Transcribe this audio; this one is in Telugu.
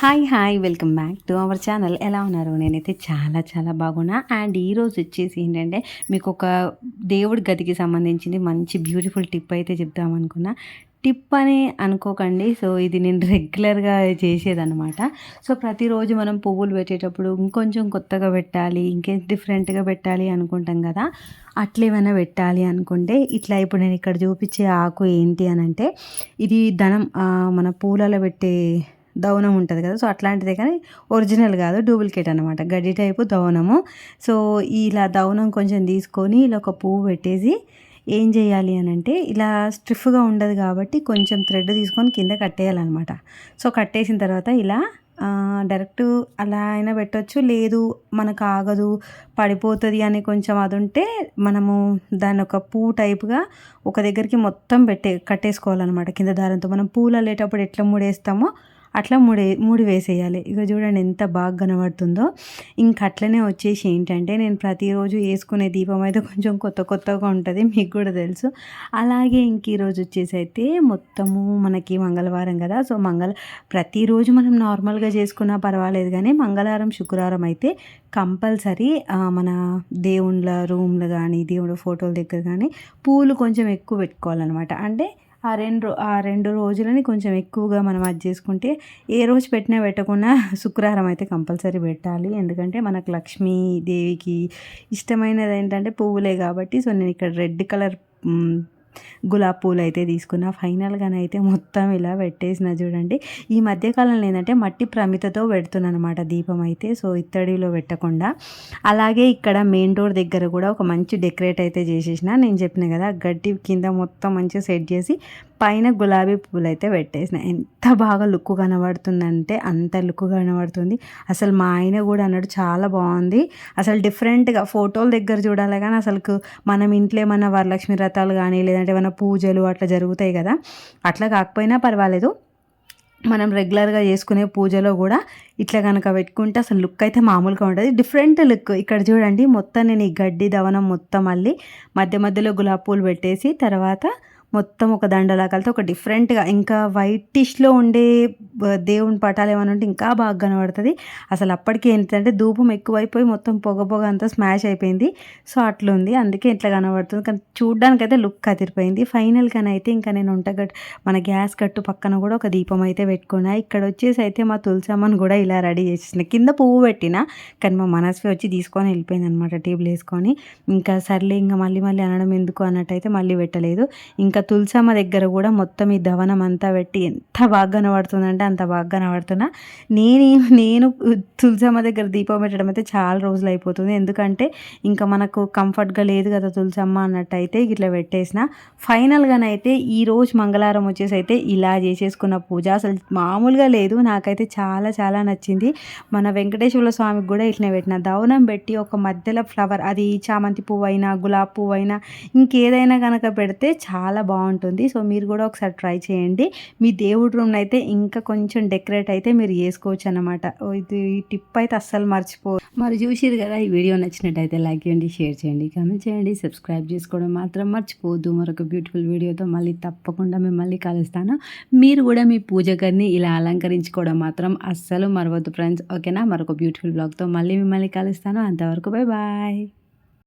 Hi hi welcome back to our channel. ఎలా ఉన్నారు? నేనైతే చాలా చాలా బాగున్నా. అండ్ ఈరోజు వచ్చేసి ఏంటంటే మీకు ఒక దేవుడి గదికి సంబంధించింది మంచి బ్యూటిఫుల్ టిప్ అయితే చెప్దామనుకున్నా టిప్ అని అనుకోకండి. సో ఇది నేను రెగ్యులర్గా చేసేదనమాట సో ప్రతిరోజు మనం పువ్వులు పెట్టేటప్పుడు ఇంకొంచెం కొత్తగా పెట్టాలి ఇంకేం డిఫరెంట్గా పెట్టాలి అనుకుంటాం కదా. అట్లేమైనా పెట్టాలి అనుకుంటే ఇట్లా ఇప్పుడు నేను ఇక్కడ చూపించే ఆకు ఏంటి అని అంటే ఇది ధనం మన పూలలో పెట్టే దవనం ఉంటుంది కదా సో అట్లాంటిదే కానీ ఒరిజినల్ కాదు డూప్లికేట్ అనమాట గడ్డి టైపు దవనము. సో ఇలా దవనం కొంచెం తీసుకొని ఇలా ఒక పువ్వు పెట్టేసి ఏం చేయాలి అని అంటే ఇలా స్ట్రిఫ్గా ఉండదు కాబట్టి కొంచెం థ్రెడ్ తీసుకొని కింద కట్టేయాలన్నమాట. సో కట్టేసిన తర్వాత ఇలా డైరెక్ట్ అలా అయినా పెట్టవచ్చు లేదు మనకు ఆగదు పడిపోతుంది అని కొంచెం అది ఉంటే మనము దాని ఒక పువ్వు టైప్గా ఒక దగ్గరికి మొత్తం పెట్టే కట్టేసుకోవాలన్నమాట. కింద దారంతో మనం పూలు అల్లేటప్పుడు ఎట్లా ముడేస్తామో అట్లా మూడే మూడు వేసేయాలి. ఇక చూడండి ఎంత బాగా కనబడుతుందో. ఇంక అట్లనే వచ్చేసి ఏంటంటే నేను ప్రతిరోజు వేసుకునే దీపం అయితే కొంచెం కొత్త కొత్తగా ఉంటుంది మీకు కూడా తెలుసు. అలాగే ఇంక ఈరోజు వచ్చేసి అయితే మొత్తము మనకి మంగళవారం కదా. సో మంగళ ప్రతిరోజు మనం నార్మల్గా చేసుకున్నా పర్వాలేదు కానీ మంగళవారం శుక్రవారం అయితే కంపల్సరీ మన దేవుళ్ళ రూమ్లు కానీ దేవుడు ఫోటోల దగ్గర కానీ పూలు కొంచెం ఎక్కువ పెట్టుకోవాలన్నమాట. అంటే ఆ రెండు ఆ రెండు రోజులని కొంచెం ఎక్కువగా మనం అది చేసుకుంటే ఏ రోజు పెట్టినా పెట్టకుండా శుక్రవారం అయితే కంపల్సరీ పెట్టాలి. ఎందుకంటే మనకు లక్ష్మీదేవికి ఇష్టమైనది ఏంటంటే పువ్వులే కాబట్టి సో నేను ఇక్కడ రెడ్ కలర్ గులాబ్ పూలు అయితే తీసుకున్న. ఫైనల్గానైతే మొత్తం ఇలా పెట్టేసిన చూడండి. ఈ మధ్యకాలంలో ఏంటంటే మట్టి ప్రమితతో పెడుతున్నాను అనమాట దీపం అయితే. సో ఇత్తడిలో పెట్టకుండా. అలాగే ఇక్కడ మెయిన్ డోర్ దగ్గర కూడా ఒక మంచి డెకరేట్ అయితే చేసేసిన. నేను చెప్పిన కదా గడ్డి కింద మొత్తం మంచిగా సెట్ చేసి పైన గులాబీ పువ్వులు అయితే పెట్టేసిన. ఎంత బాగా లుక్ కనబడుతుందంటే అంత లుక్ కనబడుతుంది. అసలు మా ఆయన కూడా అన్నాడు చాలా బాగుంది. అసలు డిఫరెంట్గా ఫోటోల దగ్గర చూడాలి కానీ అసలు మనం ఇంట్లో ఏమన్నా వరలక్ష్మి రథాలు కానీ లేదంటే ఏమైనా పూజలు అట్లా జరుగుతాయి కదా. అట్లా కాకపోయినా పర్వాలేదు. మనం రెగ్యులర్గా చేసుకునే పూజలో కూడా ఇట్లా కనుక పెట్టుకుంటే అసలు లుక్ అయితే మామూలుగా ఉంటుంది డిఫరెంట్ లుక్. ఇక్కడ చూడండి మొత్తం నేను ఈ గడ్డి దవనం మొత్తం మళ్ళీ మధ్య మధ్యలో గులాబీ పూలు పెట్టేసి తర్వాత మొత్తం ఒక దండలా కలితే ఒక డిఫరెంట్గా ఇంకా వైటిష్లో ఉండే దేవుని పటాలు ఏమైనా ఉంటే ఇంకా బాగా కనబడుతుంది. అసలు అప్పటికి ఏంటంటే ధూపం ఎక్కువైపోయి మొత్తం పొగ పొగ అంతా స్మాష్ అయిపోయింది. సో అట్లుంది అందుకే ఇట్లా కనబడుతుంది. కానీ చూడ్డానికైతే లుక్ అదిరిపోయింది ఫైనల్ అయితే ఇంకా నేను ఉంటగట్ మన గ్యాస్ కట్టు పక్కన కూడా ఒక దీపం అయితే పెట్టుకున్నా. ఇక్కడ వచ్చేసి అయితే మా తులసమ్మని కూడా ఇలా రెడీ చేసేసిన. కింద పువ్వు పెట్టిన కానీ మా మనస్వి వచ్చి తీసుకొని వెళ్ళిపోయింది అనమాట టేబుల్ వేసుకొని. ఇంకా సర్లే ఇంకా మళ్ళీ మళ్ళీ అనడం ఎందుకు అన్నట్టయితే మళ్ళీ పెట్టలేదు. ఇంకా తులసమ్మ దగ్గర కూడా మొత్తం ఈ దవనం అంతా పెట్టి ఎంత బాగా కనబడుతుందంటే అంత బాగా కనబడుతున్నా. నేను నేను తులసమ్మ దగ్గర దీపం పెట్టడం అయితే చాలా రోజులు అయిపోతుంది. ఎందుకంటే ఇంకా మనకు కంఫర్ట్గా లేదు కదా తులసమ్మ అన్నట్టయితే ఇట్లా పెట్టేసిన. ఫైనల్గానైతే ఈ రోజు మంగళవారం వచ్చేసి అయితే ఇలా చేసేసుకున్న పూజ. అసలు మామూలుగా లేదు. నాకైతే చాలా చాలా నచ్చింది. మన వెంకటేశ్వర స్వామికి కూడా ఇట్లా పెట్టిన. దవనం పెట్టి ఒక మధ్యలో ఫ్లవర్ అది చామంతి పువ్వు అయినా గులాబీ పువ్వు అయినా ఇంకేదైనా కనుక పెడితే చాలా బాగుంటుంది. సో మీరు కూడా ఒకసారి ట్రై చేయండి. మీ దేవుడి రూమ్ అయితే ఇంకా కొంచెం డెకరేట్ అయితే మీరు చేసుకోవచ్చు అనమాట ఇది ఈ టిప్ అయితే అస్సలు మర్చిపో. మరి చూసిరు కదా ఈ వీడియో నచ్చినట్టయితే లైక్ చేయండి షేర్ చేయండి కామెంట్ చేయండి సబ్స్క్రైబ్ చేసుకోవడం మాత్రం మర్చిపోవద్దు. మరొక బ్యూటిఫుల్ వీడియోతో మళ్ళీ తప్పకుండా మిమ్మల్ని కలుస్తాను. మీరు కూడా మీ పూజ గదిని ఇలా అలంకరించుకోవడం మాత్రం అస్సలు మరవద్దు ఫ్రెండ్స్ ఓకేనా మరొక బ్యూటిఫుల్ బ్లాగ్తో మళ్ళీ మిమ్మల్ని కలుస్తాను. అంతవరకు బాయ్ బాయ్